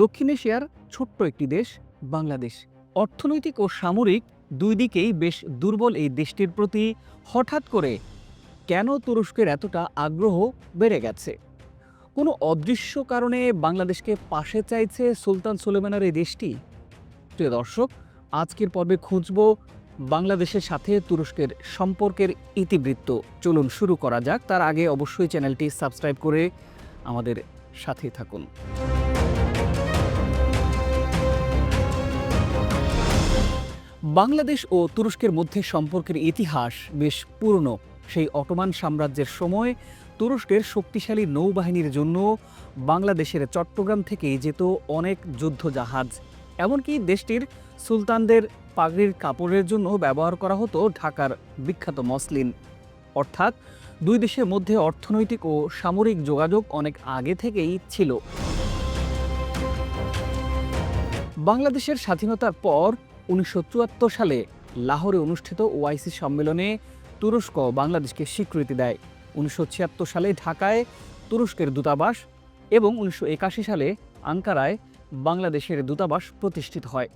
দক্ষিণ এশিয়ার ছোট্ট একটি দেশ, বাংলাদেশ। অর্থনৈতিক ও সামরিক দুই দিকেই বেশ দুর্বল এই দেশটির প্রতি হঠাৎ করে কেন তুরস্কের এতটা আগ্রহ বেড়ে গেছে? কোনো অদৃশ্য কারণে বাংলাদেশকে পাশে চাইছে সুলতান সুলেমানের এই দেশটি? প্রিয় দর্শক, আজকের পর্বে খুঁজব বাংলাদেশের সাথে তুরস্কের সম্পর্কের ইতিবৃত্ত। চলুন শুরু করা যাক। তার আগে অবশ্যই চ্যানেলটি সাবস্ক্রাইব করে আমাদের সাথেই থাকুন। বাংলাদেশ ও তুরস্কের মধ্যে সম্পর্কের ইতিহাস বেশ পুরনো। সেই অটোমান সাম্রাজ্যের সময় তুরস্কের শক্তিশালী নৌবাহিনীর জন্য বাংলাদেশের চট্টগ্রাম থেকে যেত অনেক যুদ্ধ জাহাজ এমনকি দেশটির সুলতানদের পাগড়ির কাপড়ের জন্য ব্যবহার করা হতো ঢাকার বিখ্যাত মসলিন। অর্থাৎ দুই দেশের মধ্যে অর্থনৈতিক ও সামরিক যোগাযোগ অনেক আগে থেকেই ছিল। বাংলাদেশের স্বাধীনতার পর উনিশশো চুয়াত্তর সালে লাহোরে অনুষ্ঠিত ওআইসি সম্মেলনে তুরস্ক বাংলাদেশকে স্বীকৃতি দেয়। উনিশশো ছিয়াত্তর সালে ঢাকায় তুরস্কের দূতাবাস এবং উনিশশো একাশি সালে আঙ্কারায় বাংলাদেশের দূতাবাস প্রতিষ্ঠিত হয়।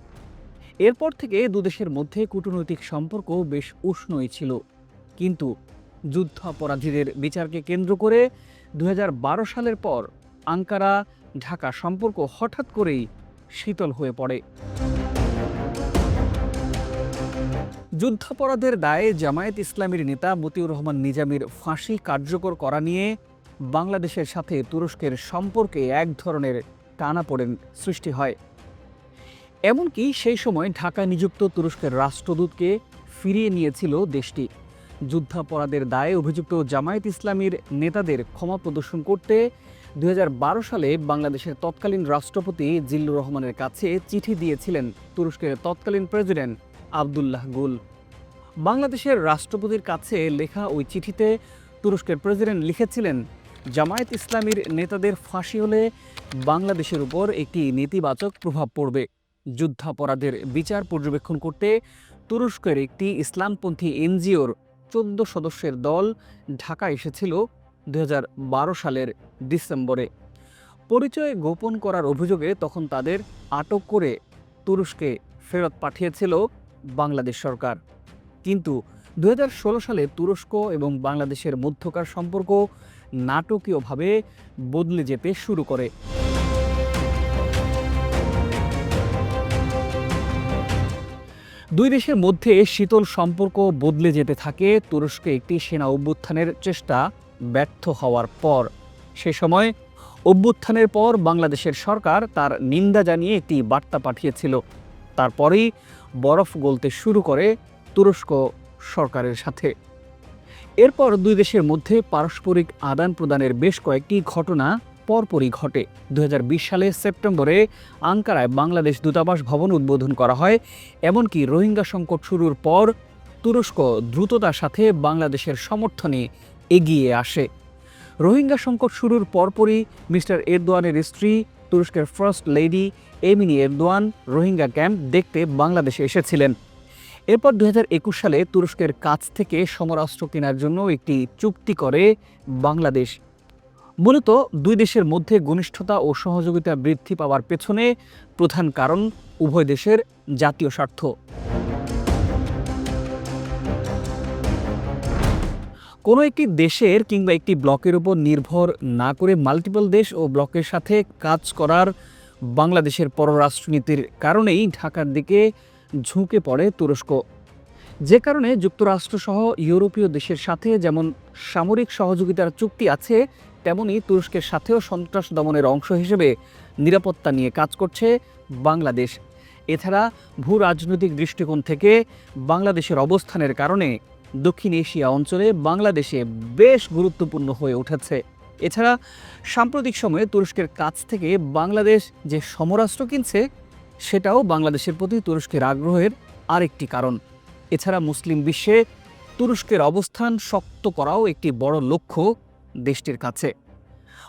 এরপর থেকে দুদেশের মধ্যে কূটনৈতিক সম্পর্ক বেশ উষ্ণই ছিল। কিন্তু যুদ্ধাপরাধীদের বিচারকে কেন্দ্র করে দু হাজার বারো সালের পর আঙ্কারা ঢাকা সম্পর্ক হঠাৎ করেই শীতল হয়ে পড়ে। যুদ্ধাপরাধের দায়ে জামায়াত ইসলামীর নেতা মতিউর রহমান নিজামীর ফাঁসি কার্যকর করা নিয়ে বাংলাদেশের সাথে তুরস্কের সম্পর্কে এক ধরনের টানাপোড়েন সৃষ্টি হয়। এমনকি সেই সময় ঢাকায় নিযুক্ত তুরস্কের রাষ্ট্রদূতকে ফিরিয়ে নিয়েছিল দেশটি। যুদ্ধাপরাধের দায়ে অভিযুক্ত জামায়াত ইসলামীর নেতাদের ক্ষমা প্রদর্শন করতে দু হাজার বারো সালে বাংলাদেশের তৎকালীন রাষ্ট্রপতি জিল্লুর রহমানের কাছে চিঠি দিয়েছিলেন তুরস্কের তৎকালীন প্রেসিডেন্ট আবদুল্লাহ গুল। বাংলাদেশের রাষ্ট্রপতির কাছে লেখা ওই চিঠিতে তুরস্কের প্রেসিডেন্ট লিখেছিলেন, জামায়াত ইসলামীর নেতাদের ফাঁসি হলে বাংলাদেশের উপর একটি নেতিবাচক প্রভাব পড়বে। যুদ্ধাপরাধের বিচার পর্যবেক্ষণ করতে তুরস্কের একটি ইসলামপন্থী এনজিওর চোদ্দ সদস্যের দল ঢাকা এসেছিল দু হাজার বারো সালের ডিসেম্বরে। পরিচয় গোপন করার অভিযোগে তখন তাদের আটক করে তুরস্কে ফেরত পাঠিয়েছিল বাংলাদেশ সরকার। কিন্তু দু হাজার ষোলো সালে তুরস্ক এবং বাংলাদেশের মধ্যকার সম্পর্ক নাটকীয়ভাবে বদলে যেতে শুরু করে। দুই দেশের মধ্যে শীতল সম্পর্ক বদলে যেতে থাকে। তুরস্কে একটি সেনা অভ্যুত্থানের চেষ্টা ব্যর্থ হওয়ার পর। সে সময় অভ্যুত্থানের পর বাংলাদেশের সরকার তার নিন্দা জানিয়ে একটি বার্তা পাঠিয়েছিল। তারপরেই বরফ গলতে শুরু করে তুরস্ক সরকারের সাথে। এরপর দুই দেশের মধ্যে পারস্পরিক আদান প্রদানের বেশ কয়েকটি ঘটনা পরপরই ঘটে। দু হাজার বিশ সালে সেপ্টেম্বরে আঙ্কারায় বাংলাদেশ দূতাবাস ভবন উদ্বোধন করা হয়, এমনকি রোহিঙ্গা সংকট শুরুর পর তুরস্ক দ্রুততার সাথে বাংলাদেশের সমর্থনে এগিয়ে আসে। রোহিঙ্গা সংকট শুরুর পরপরই মিস্টার এরদোয়ানের স্ত্রী, তুরস্কের first lady Emine Erdogan Rohingya camp দেখতে বাংলাদেশে এসেছিলেন। এরপর দুই হাজার একুশ সালে তুরস্কের কাছ থেকে সমরাস্ত্র কেনার জন্য একটি চুক্তি করে বাংলাদেশ। মূলত দুই দেশের মধ্যে ঘনিষ্ঠতা ও সহযোগিতা বৃদ্ধি পাওয়ার পেছনে প্রধান কারণ উভয় দেশের জাতীয় স্বার্থ। কোনো একটি দেশের কিংবা একটি ব্লকের উপর নির্ভর না করে মাল্টিপল দেশ ও ব্লকের সাথে কাজ করার বাংলাদেশের পররাষ্ট্রনীতির কারণেই ঢাকার দিকে ঝুঁকে পড়ে তুরস্ক। যে কারণে যুক্তরাষ্ট্রসহ ইউরোপীয় দেশের সাথে যেমন সামরিক সহযোগিতার চুক্তি আছে, তেমনি তুরস্কের সাথেও সন্ত্রাস দমনের অংশ হিসেবে নিরাপত্তা নিয়ে কাজ করছে বাংলাদেশ। এছাড়া ভূ রাজনৈতিক দৃষ্টিকোণ থেকে বাংলাদেশের অবস্থানের কারণে দক্ষিণ এশিয়া অঞ্চলে বাংলাদেশে বেশ গুরুত্বপূর্ণ হয়ে উঠেছে। এছাড়া সাম্প্রতিক সময়ে তুরস্কের কাছ থেকে বাংলাদেশ যে সমরাস্ত্র কিনছে সেটাও বাংলাদেশের প্রতি তুরস্কের আগ্রহের আরেকটি কারণ। এছাড়া মুসলিম বিশ্বে তুরস্কের অবস্থান শক্ত করাও একটি বড় লক্ষ্য দেশটির কাছে।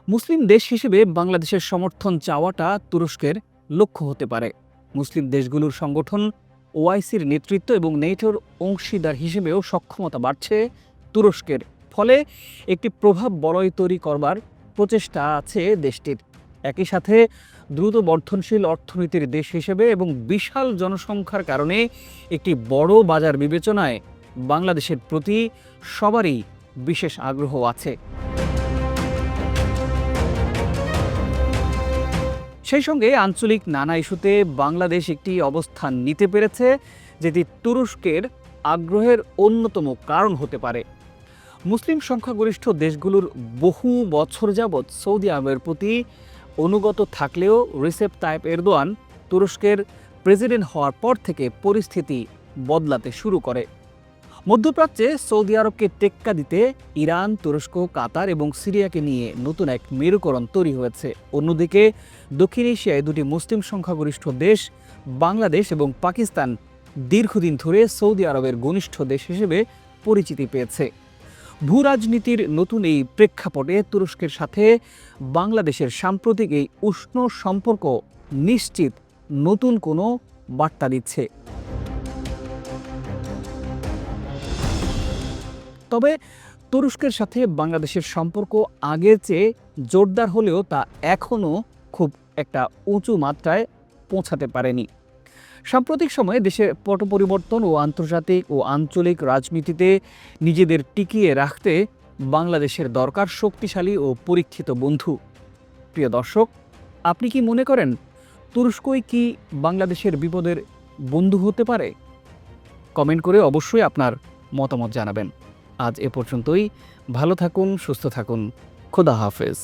মুসলিম দেশ হিসেবে বাংলাদেশের সমর্থন চাওয়াটা তুরস্কের লক্ষ্য হতে পারে। মুসলিম দেশগুলোর সংগঠন ওআইসির নেতৃত্ব এবং নেটোর অংশীদার হিসেবেও সক্ষমতা বাড়ছে তুরস্কের। ফলে একটি প্রভাব বলয় তৈরি করবার প্রচেষ্টা আছে দেশটির। একই সাথে দ্রুত বর্ধনশীল অর্থনীতির দেশ হিসেবে এবং বিশাল জনসংখ্যার কারণে একটি বড় বাজার বিবেচনায় বাংলাদেশের প্রতি সবারই বিশেষ আগ্রহ আছে। সেই সঙ্গে আঞ্চলিক নানা ইস্যুতে বাংলাদেশ একটি অবস্থান নিতে পেরেছে, যেটি তুরস্কের আগ্রহের অন্যতম কারণ হতে পারে। মুসলিম সংখ্যাগরিষ্ঠ দেশগুলোর বহু বছর যাবৎ সৌদি আরবের প্রতি অনুগত থাকলেও রিসেপ তাইপ এরদোয়ান তুরস্কের প্রেসিডেন্ট হওয়ার পর থেকে পরিস্থিতি বদলাতে শুরু করে। মধ্যপ্রাচ্যে সৌদি আরবকে টেক্কা দিতে ইরান, তুরস্ক, কাতার এবং সিরিয়াকে নিয়ে নতুন এক মেরুকরণ তৈরি হয়েছে। অন্যদিকে, দক্ষিণ এশিয়ায় দুটি মুসলিম সংখ্যাগরিষ্ঠ দেশ, বাংলাদেশ এবং পাকিস্তান দীর্ঘদিন ধরে সৌদি আরবের ঘনিষ্ঠ দেশ হিসেবে পরিচিতি পেয়েছে। ভূ রাজনীতির নতুন এই প্রেক্ষাপটে তুরস্কের সাথে বাংলাদেশের সাম্প্রতিক এই উষ্ণ সম্পর্ক নিশ্চিত নতুন কোনো বার্তা দিচ্ছে। তবে তুরস্কের সাথে বাংলাদেশের সম্পর্ক আগের চেয়ে জোরদার হলেও তা এখনও খুব একটা উঁচু মাত্রায় পৌঁছাতে পারেনি। সাম্প্রতিক সময়ে দেশের পট পরিবর্তন ও আন্তর্জাতিক ও আঞ্চলিক রাজনীতিতে নিজেদের টিকিয়ে রাখতে বাংলাদেশের দরকার শক্তিশালী ও পরীক্ষিত বন্ধু। প্রিয় দর্শক, আপনি কি মনে করেন তুরস্কই কি বাংলাদেশের বিপদের বন্ধু হতে পারে? কমেন্ট করে অবশ্যই আপনার মতামত জানাবেন। আজ এ পর্যন্তই। ভালো থাকুন, সুস্থ থাকুন। খোদা হাফেজ।